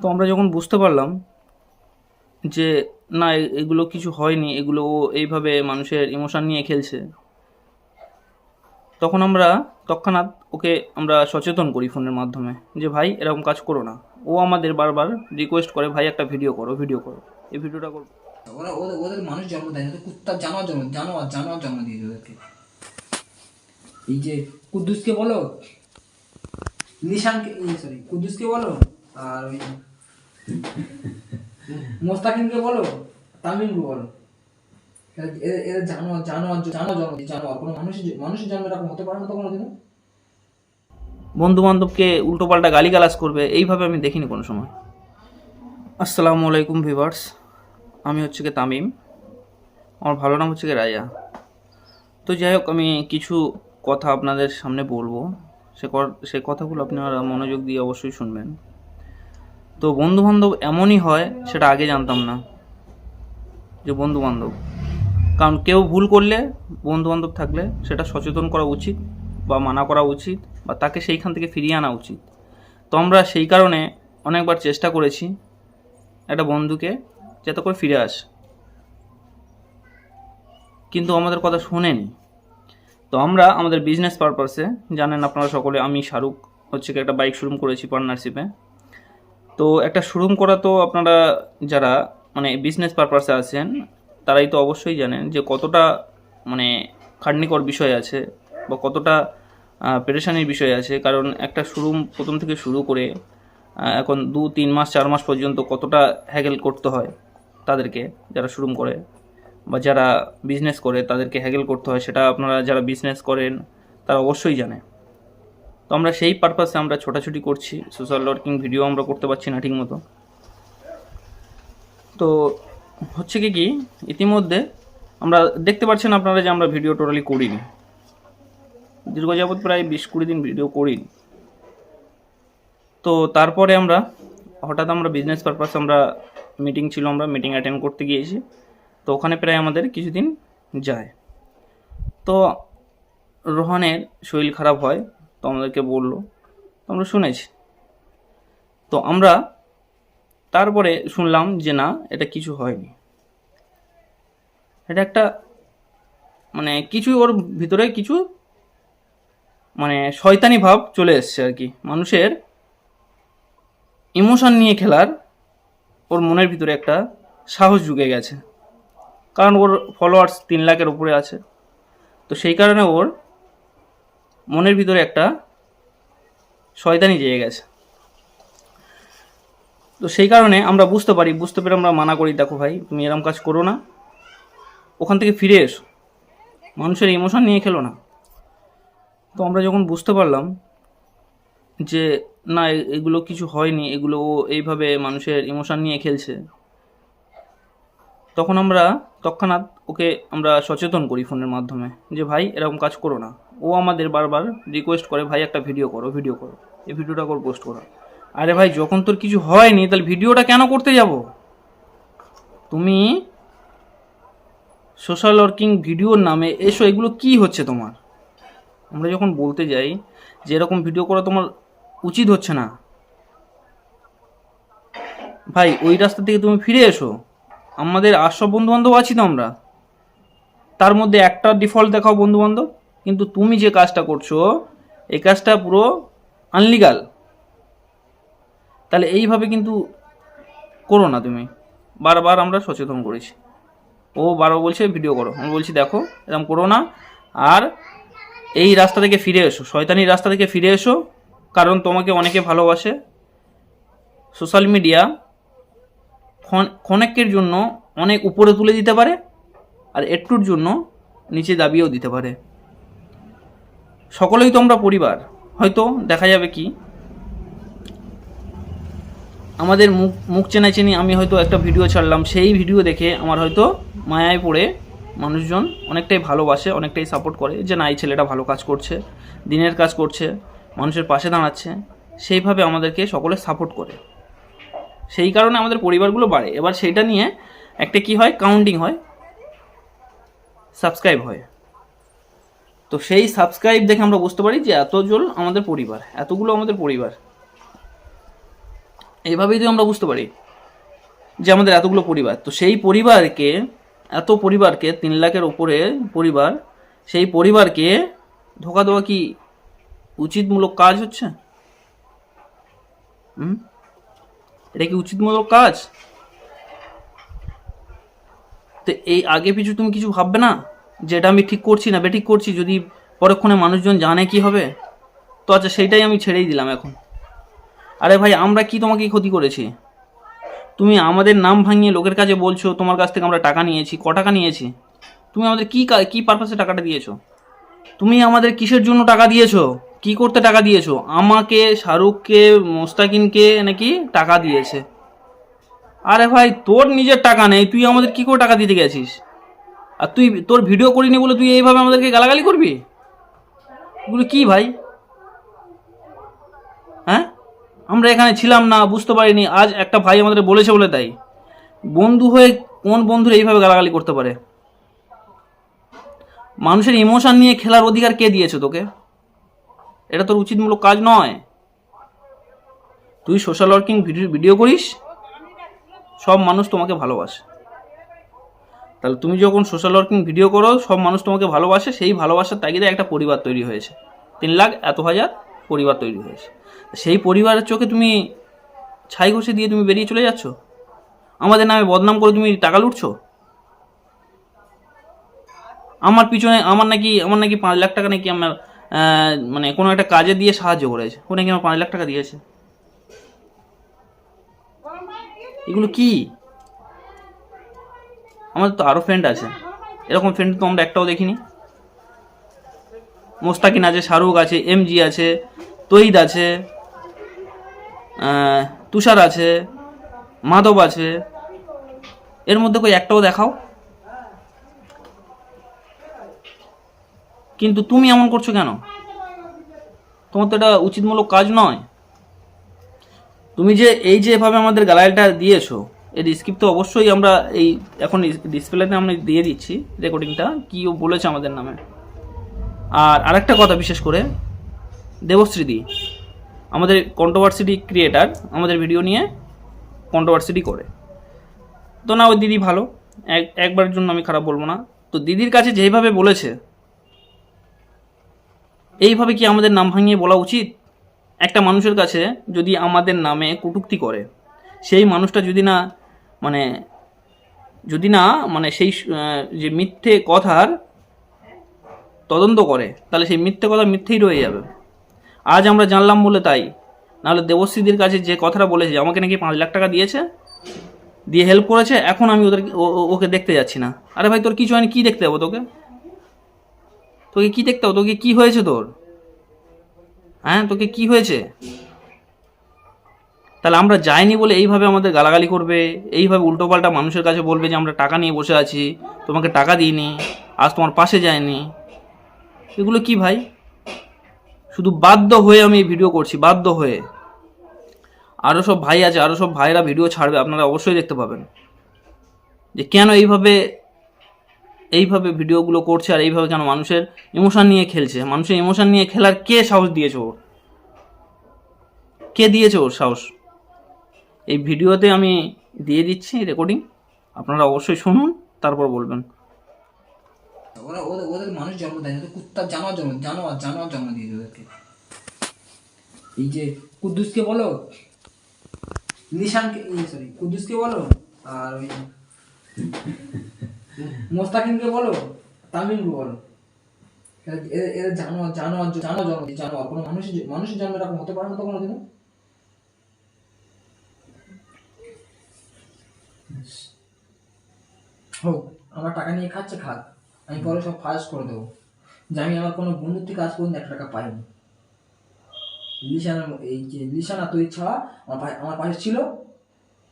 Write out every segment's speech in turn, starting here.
তো আমরা যখন বুঝতে পারলাম যে, না এগুলো কিছু হয়নি, এগুলো এইভাবে মানুষের ইমোশন নিয়ে খেলছে, তখন আমরা তৎক্ষণাৎ ওকে আমরা সচেতন করি ফোনের মাধ্যমে যে, ভাই, এরকম কাজ করো না। ও আমাদের বারবার রিকোয়েস্ট করে, ভাই, একটা ভিডিও করো ভিডিও করো। এই ভিডিওটা করো ওরা, ওদের ওদের মানুষ জন্ম দেয় না তো কুত্তার জানোয়ার জন্ম, জানোয়ার জানোয়ার জন্ম দিয়েছে ওদেরকে। এই যে, কুদ্দুসকে বলো, নিশানকে সরি কুদ্দুসকে বলো, আর ওই মোস্তাকিমকে বলো, তামিমকে বলো। এরা- এরা- এরা জানোয়ার জানোয়ার জানোয়ার কোনো মানুষের মানুষের জন্ম এরকম হতে পারে না তো কোনোদিনও? বন্ধু বান্ধবকে উল্টোপাল্টা গালিগালাজ করবে, এইভাবে আমি দেখিনি কোনো সময়। আসসালামু আলাইকুম ভিভার্স আমি হচ্ছে কি তামিম। আমার ভালো নাম হচ্ছে কি রাজা তো যাই হোক, আমি কিছু কথা আপনাদের সামনে বলব। সে সে কথাগুলো আপনারা মনোযোগ দিয়ে অবশ্যই শুনবেন। তো বন্ধু বান্ধব এমনই হয়, সেটা আগে জানতাম না, যে বন্ধু বান্ধব কারণ কেউ ভুল করলে বন্ধু বান্ধব থাকলে সেটা সচেতন করা উচিত বা মানা করা উচিত বা তাকে সেইখান থেকে ফিরিয়ে আনা উচিত। তো আমরা সেই কারণে অনেকবার চেষ্টা করেছি একটা বন্ধুকে যাতে করে ফিরে আসে। কিন্তু আমাদের কথা শোনেনি। তো আমরা আমাদের বিজনেস পারপাসে জানেন আপনারা সকলে, আমি শাহরুখ হচ্ছে একটা বাইক শোরুম করেছি পার্টনারশিপে তো একটা শোরুম করা তো আপনারা যারা মানে বিজনেস পারপাসে আছেন, তারাই তো অবশ্যই জানেন যে কতটা মানে খাটনিকর বিষয় আছে বা কতটা পেরেশানির বিষয় আছে। কারণ একটা শোরুম প্রথম থেকে শুরু করে এখন দু, তিন মাস, চার মাস পর্যন্ত কতটা হ্যাগেল করতে হয় তাদেরকে যারা শোরুম করে বা যারা বিজনেস করে তাদেরকে হ্যাগেল করতে হয়, সেটা আপনারা যারা বিজনেস করেন, তারা অবশ্যই জানে। তো আমরা সেই পারপাসে আমরা ছোটাছুটি করছি। সোশ্যাল ওয়ার্কিং ভিডিও আমরা করতে পারছি না ঠিকমতো। তো হচ্ছে কি কি, ইতিমধ্যে আমরা দেখতে পাচ্ছেন আপনারা যে আমরা ভিডিও টোটালি করিনি। দীর্ঘ যাবৎ প্রায় বিশ কুড়ি দিন ভিডিও করিনি। তো তারপরে আমরা হঠাৎ আমরা বিজনেস পারপাস আমরা মিটিং ছিল, আমরা মিটিং অ্যাটেন্ড করতে গিয়েছি। তো ওখানে প্রায় আমাদের কিছুদিন যায়। তো রোহানের শরীর খারাপ হয়। তো আমাদেরকে বলল আমরা শুনেছি। তো আমরা তারপরে শুনলাম যে না, এটা কিছু হয়নি। এটা একটা মানে কিছু ওর ভিতরে কিছু মানে শয়তানি ভাব চলে এসছে আর কি। মানুষের ইমোশন নিয়ে খেলার ওর মনের ভিতরে একটা সাহস জুগে গেছে। কারণ ওর ফলোয়ার্স তিন লাখের উপরে আছে। তো সেই কারণে ওর মনের ভিতরে একটা শয়তানি জেগে গেছে। তো সেই কারণে আমরা বুঝতে পারি, বুঝতে পেরে আমরা মানা করি, দেখো ভাই, তুমি এরম কাজ করো না। ওখান থেকে ফিরে এসো। মানুষের ইমোশন নিয়ে খেলো না। তো আমরা যখন বুঝতে পারলাম যে, না এগুলো কিছু হয়নি, এগুলো ও এইভাবে মানুষের ইমোশন নিয়ে খেলছে, তখন আমরা তৎক্ষণাৎ ওকে আমরা সচেতন করি ফোনের মাধ্যমে যে, ভাই, এরকম কাজ করো না। ও আমাদের বারবার রিকোয়েস্ট করে, ভাই, একটা ভিডিও করো ভিডিও করো। এই ভিডিওটা করে পোস্ট করো। আরে ভাই, যখন তোর কিছু হয়নি, তাহলে ভিডিওটা কেন করতে যাব? তুমি সোশ্যাল ওয়ার্কিং ভিডিওর নামে এসো, এগুলো কি হচ্ছে তোমার? আমরা যখন বলতে যাই যে এরকম ভিডিও করা তোমার উচিত হচ্ছে না। ভাই, ওই রাস্তা থেকে তুমি ফিরে এসো। আমাদের আটশো বন্ধু বান্ধব আছি তো আমরা। তার মধ্যে একটা ডিফল্ট দেখাও বন্ধু বান্ধব কিন্তু তুমি যে কাজটা করছ এই কাজটা পুরো আনলিগাল তাহলে এইভাবে কিন্তু করো না তুমি। বারবার আমরা সচেতন করেছি। ও বারবার বলছে, ভিডিও করো। আমি বলছি, দেখো, এরকম করো না। আর এই রাস্তা থেকে ফিরে এসো। শয়তানি রাস্তা থেকে ফিরে এসো। কারণ তোমাকে অনেকে ভালোবাসে। সোশ্যাল মিডিয়া ক্ষণেকের জন্য অনেক উপরে তুলে দিতে পারে। আর একটুর জন্য নিচে দাবিয়েও দিতে পারে। সকলেই তো আমরা পরিবার। হয়তো দেখা যাবে কি? আমাদের মুখ মুখ চেনা চেনি আমি হয়তো একটা ভিডিও ছাড়লাম, সেই ভিডিও দেখে আমার হয়তো মায়ায় পড়ে মানুষজন অনেকটাই ভালোবাসে, অনেকটাই সাপোর্ট করে যে না, এই ছেলেটা ভালো কাজ করছে, দিনের কাজ করছে, মানুষের পাশে দাঁড়াচ্ছে, সেইভাবে আমাদেরকে সকলে সাপোর্ট করে। সেই কারণে আমাদের পরিবারগুলো বাড়ে। এবার সেইটা নিয়ে একটা কি হয়? কাউন্টিং হয়। সাবস্ক্রাইব হয়। তো সেই সাবস্ক্রাইব দেখে আমরা বুঝতে পারি যে এতজন আমাদের পরিবার, এতগুলো আমাদের পরিবার। এইভাবেই তো আমরা বুঝতে পারি যে আমাদের এতগুলো পরিবার, তো সেই পরিবারকে, এত পরিবারকে, তিন লাখের ওপরে পরিবার, সেই পরিবারকে ধোকা দেওয়া কি উচিতমূলক কাজ হচ্ছে? হুম? এটা কি উচিতমূলক কাজ? তো এই আগে পিছু তুমি কিছু ভাববে না? যে এটা আমি ঠিক করছি না, বেঠিক করছি, যদি পরক্ষণে মানুষজন জানে কি হবে, তো আচ্ছা সেইটাই আমি ছেড়েই দিলাম এখন। আরে ভাই, আমরা কি তোমাকে ক্ষতি করেছি? তুমি আমাদের নাম ভাঙিয়ে লোকের কাছে বলছো, তোমার কাছ থেকে আমরা টাকা নিয়েছি, ক টাকা নিয়েছি? তুমি আমাদের কা- কি পারপাসে টাকাটা দিয়েছ? তুমি আমাদের কিসের জন্য টাকা দিয়েছ? কি করতে টাকা দিয়েছ? আমাকে শাহরুখকে, মোস্তাকিনকে নাকি টাকা দিয়েছে? আরে ভাই, তোর নিজের টাকা নেই, তুই আমাদের কি করে টাকা দিতে গেছিস? আর তুই তোর ভিডিও করিনি বলে তুই এইভাবে আমাদেরকে গালাগালি করবি? এগুলো কি ভাই? হ্যাঁ? আমরা এখানে ছিলাম না, বুঝতে পারিনি, আজ একটা ভাই আমাদের বলেছে বলে তাই। বন্ধু হয়ে কোন বন্ধুর এইভাবে গালাগালি করতে পারে? মানুষের ইমোশন নিয়ে খেলার অধিকার কে দিয়েছে তোকে? এটা তোর উচিতমূলক কাজ নয়। তুই সোশ্যাল ওয়ার্কিং ভিডিও ভিডিও করিস? সব মানুষ তোমাকে ভালোবাসে। তাহলে তুমি যখন সোশ্যাল ওয়ার্কিং ভিডিও করো, সব মানুষ তোমাকে ভালোবাসে, সেই ভালোবাসার তাগিদে একটা পরিবার তৈরি হয়েছে। তিন লাখ এত হাজার পরিবার তৈরি হয়েছে। সেই পরিবারের চোখে তুমি ছাই ঘষে দিয়ে তুমি বেরিয়ে চলে যাচ্ছ? আমাদের নামে বদনাম করে তুমি টাকা লুটছো? আমার পিছনে, আমার নাকি আমার নাকি পাঁচ লাখ টাকা নাকি আমার মানে কোনো একটা কাজে দিয়ে সাহায্য করেছে। ও নাকি আমার পাঁচ লাখ টাকা দিয়েছে। এগুলো কি? আমাদের তো আরও ফ্রেন্ড আছে। এরকম ফ্রেন্ড তো আমরা একটাও দেখিনি। মোস্তাকিন আছে, শাহরুখ আছে এমজি আছে তৈদ আছে তুষার আছে, মাধব আছে। এর মধ্যে কই একটাও দেখাও। কিন্তু তুমি এমন করছ কেন? তোমার তো এটা উচিতমূলক কাজ নয়। তুমি যে এই যে এভাবে আমাদের গালাইলটা দিয়েছ এর স্ক্রিপ্ট তো অবশ্যই আমরা এই এখন ডিসপ্লেতে আমরা দিয়ে দিচ্ছি রেকর্ডিংটা কি ও বলেছে আমাদের নামে। আর আরেকটা কথা বিশেষ করে, দেবশ্রীদি, আমাদের কন্ট্রোভার্সিটি ক্রিয়েটার আমাদের ভিডিও নিয়ে কন্ট্রোভার্সিটি করে। তো না, ওই দিদি ভালো। এক, একবারের জন্য আমি খারাপ বলব না। তো দিদির কাছে যেইভাবে বলেছে, এইভাবে কি আমাদের নাম ভাঙিয়ে বলা উচিত? একটা মানুষের কাছে যদি আমাদের নামে কটূক্তি করে, সেই মানুষটা যদি না মানে যদি না মানে সেই যে মিথ্যে কথার তদন্ত করে, তাহলে সেই মিথ্যে কথা মিথ্যেই রয়ে যাবে। আজ আমরা জানলাম বলে তাই। নাহলে দেবশ্রীদের কাছে যে কথাটা বলেছে, আমাকে নাকি পাঁচ লাখ টাকা দিয়েছে, দিয়ে হেল্প করেছে, এখন আমি ওদের ওকে দেখতে যাচ্ছি না। আরে ভাই, তোর কিছু হয়নি, কী দেখতে যাব তোকে? তোকে কি দেখতে হবে তোকে কি হয়েছে তোর? হ্যাঁ তোকে কি হয়েছে? তাহলে আমরা যাইনি বলে এইভাবে আমাদের গালাগালি করবে? এইভাবে উল্টোপাল্টা মানুষের কাছে বলবে যে আমরা টাকা নিয়ে বসে আছি, তোমাকে টাকা দিইনি, আজ তোমার পাশে যায়নি। এগুলো কি ভাই? শুধু বাধ্য হয়ে আমি এই ভিডিও করছি, বাধ্য হয়ে। আরও সব ভাই আছে আরও সব ভাইরা ভিডিও ছাড়বে, আপনারা অবশ্যই দেখতে পাবেন। যে কেন এইভাবে এইভাবে ভিডিওগুলো করছে আর এইভাবে কেন মানুষের ইমোশন নিয়ে খেলছে? মানুষের ইমোশন নিয়ে খেলার কে সাহস দিয়েছে ওর? কে দিয়েছে ওর সাহস? এই ভিডিওতে আমি দিয়ে দিচ্ছি রেকর্ডিং আপনারা অবশ্যই শুনুন, তারপর বলবেন। ওরা, ওদের ওদের মানুষ জন্ম দেয় না কুত্তার জানোয়ার জন্ম, জানোয়ার জানোয়ার জন্ম দিয়েছে ওদেরকে। এই যে কুদ্দুসকে বলো, নিশানকে সরি কুদ্দুসকে বলো, আর ওই মোস্তাকিনকে বলো, তামিমকে বলো। এরা জানোয়ার জানোয়ার জানোয়ার জন্ম, জানোয়ার, কোনো মানুষের মানুষের জন্ম এরকম হতে পারে না তো কোনোদিনও। হোক আমার টাকা নিয়ে খাচ্ছে, খাক। আমি পরে সব ফাঁস করে দেবো। যে আমি আমার কোনো বন্ধুর থেকে আজ পর্যন্ত এক টাকা পাইনি। লিসানা এই যে লিসানা তুই ছাড়া আমার আমার পাশে ছিল।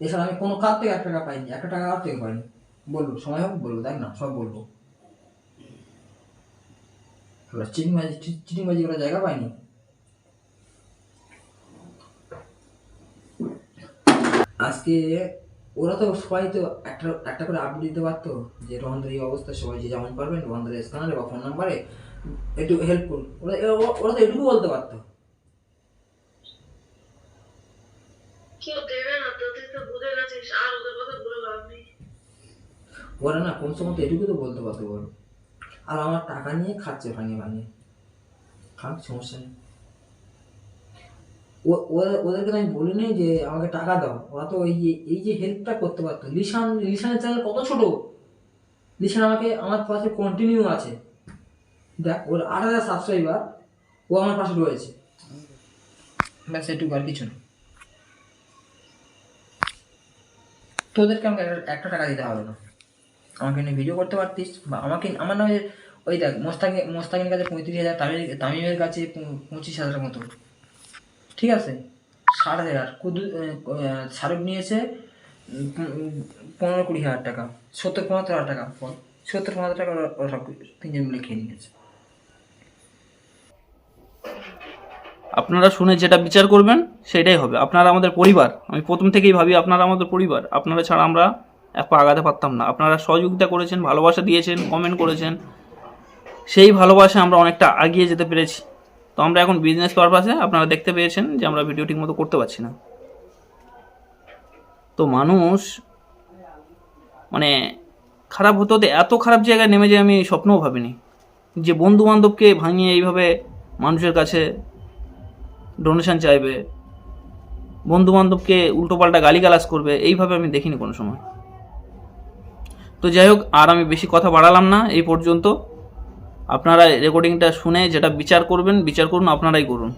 এছাড়া আমি কোনো কার থেকে এক টাকা পাইনি একটা টাকা আর থেকে পাইনি। বলব, সময় হোক, বলব দেখ না? সব বলব। চিটিংবাজি চিটিংবাজি করার জায়গা পাইনি। আজকে ওরা তো সবাই তো একটা একটা করে আপডেট দিতে পারতো যে রোহনদের এই অবস্থা সবাই যে যেমন পারবেন রোহনদের স্ক্যানারে বা ফোন নাম্বারে একটু হেল্প করুন। ওরা ওরা তো এটুকু বলতে পারতো। ওরা না কোন সময় তো এটুকু তো বলতে পারতো বল। আর আমার টাকা নিয়ে খাচ্ছে ভাঙিয়ে ভাঙিয়ে। খাক সমস্যা নেই। ওদেরকে তো আমি বলিনি যে আমাকে টাকা দাও। ওরা তো এই এই যে হেল্পটা করতে পারতো। লিসান লিসানের চ্যানেল কত ছোট? লিসান আমাকে, আমার পাশে কন্টিনিউ আছে। দেখ, ওর আট হাজার সাবস্ক্রাইবার ও আমার পাশে রয়েছে। ব্যাস, এটুকু আর কিছু না। তোদেরকে আমাকে একটা- টাকা দিতে হবে না। আমাকে নিয়ে ভিডিও করতে পারতিস, বা আমাকে, আমার নামে ওই দেখ, মোস্তাকে, মোস্তাকিনের কাছে পঁয়ত্রিশ হাজার, তামিম, তামিমের কাছে পঁচিশ হাজার মতো। ঠিক আছে? ষাট হাজার। কুদু শাহরুখ নিয়েছে পনেরো কুড়ি হাজার টাকা। সত্তর পঁচাত্তর হাজার টাকা। সত্তর পঁচাত্তর টাকা ওরা- সব তিনজন মিলে খেয়ে নিয়েছে। আপনারা শুনে যেটা বিচার করবেন, সেটাই হবে। আপনারা আমাদের পরিবার। আমি প্রথম থেকেই ভাবি আপনারা আমাদের পরিবার। আপনারা ছাড়া আমরা এক পা আগাতে পারতাম না। আপনারা সহযোগিতা করেছেন, ভালোবাসা দিয়েছেন কমেন্ট করেছেন। সেই ভালোবাসা আমরা অনেকটা আগিয়ে যেতে পেরেছি। তো আমরা এখন বিজনেস পারপাসে আপনারা দেখতে পেয়েছেন যে আমরা ভিডিও ঠিক মতো করতে পারছি না। তো মানুষ মানে খারাপ হতে হতে এত খারাপ জায়গায় নেমে যায় আমি স্বপ্নও ভাবিনি যে বন্ধু বান্ধবকে ভাঙিয়ে এইভাবে মানুষের কাছে ডোনেশন চাইবে বন্ধু বান্ধবকে উল্টোপাল্টা গালিগালাজ করবে, এইভাবে আমি দেখিনি কোনো সময়। তো যাই হোক, আর আমি বেশি কথা বাড়ালাম না, এই পর্যন্ত। আপনারা রেকর্ডিংটা শুনে যেটা বিচার করবেন, বিচার করুন, আপনারাই করুন।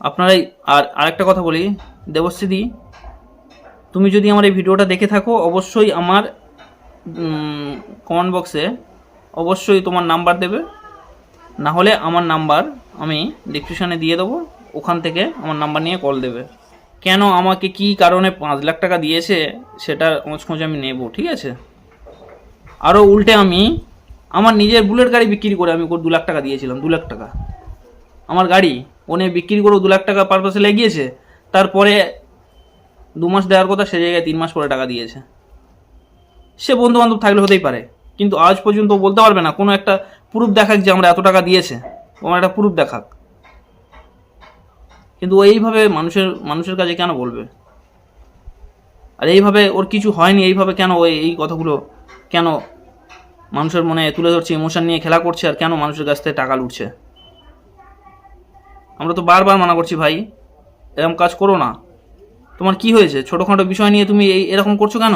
আপনারাই, আর আরেকটা কথা বলি, দেবশ্রীদি, তুমি যদি আমার এই ভিডিওটা দেখে থাকো, অবশ্যই আমার কমেন্ট বক্সে অবশ্যই তোমার নাম্বার দেবে। না হলে আমার নাম্বার আমি ডিসক্রিপশানে দিয়ে দেবো, ওখান থেকে আমার নাম্বার নিয়ে কল দেবে। কেন আমাকে কি কারণে পাঁচ লাখ টাকা দিয়েছে সেটা খোঁজ খোঁজ আমি নেব, ঠিক আছে? আরও উল্টে আমি আমার নিজের বুলেট গাড়ি বিক্রি করে আমি দু লাখ টাকা দিয়েছিলাম, দু লাখ টাকা। আমার গাড়ি, ওনে বিক্রি করে দু লাখ টাকা পারপাসে লেগিয়েছে তারপরে দু মাস দেওয়ার কথা সে জায়গায় তিন মাস পরে টাকা দিয়েছে। সে বন্ধু বান্ধব থাকলে হতেই পারে, কিন্তু আজ পর্যন্ত বলতে পারবে না, কোনো একটা প্রুফ দেখাক যে আমরা এত টাকা দিয়েছে আমার একটা প্রুফ দেখাক। কিন্তু ও এইভাবে মানুষের মানুষের কাছে কেন বলবে? আর এইভাবে ওর কিছু হয়নি, এইভাবে কেন ওই এই কথাগুলো কেন মানুষের মনে তুলে ধরছে ইমোশন নিয়ে খেলা করছে আর কেন মানুষের কাছ থেকে টাকা লুটছে? আমরা তো বারবার মানা করছি, ভাই, এরকম কাজ করো না। তোমার কি হয়েছে? ছোটোখাটো বিষয় নিয়ে তুমি এই এরকম করছ কেন?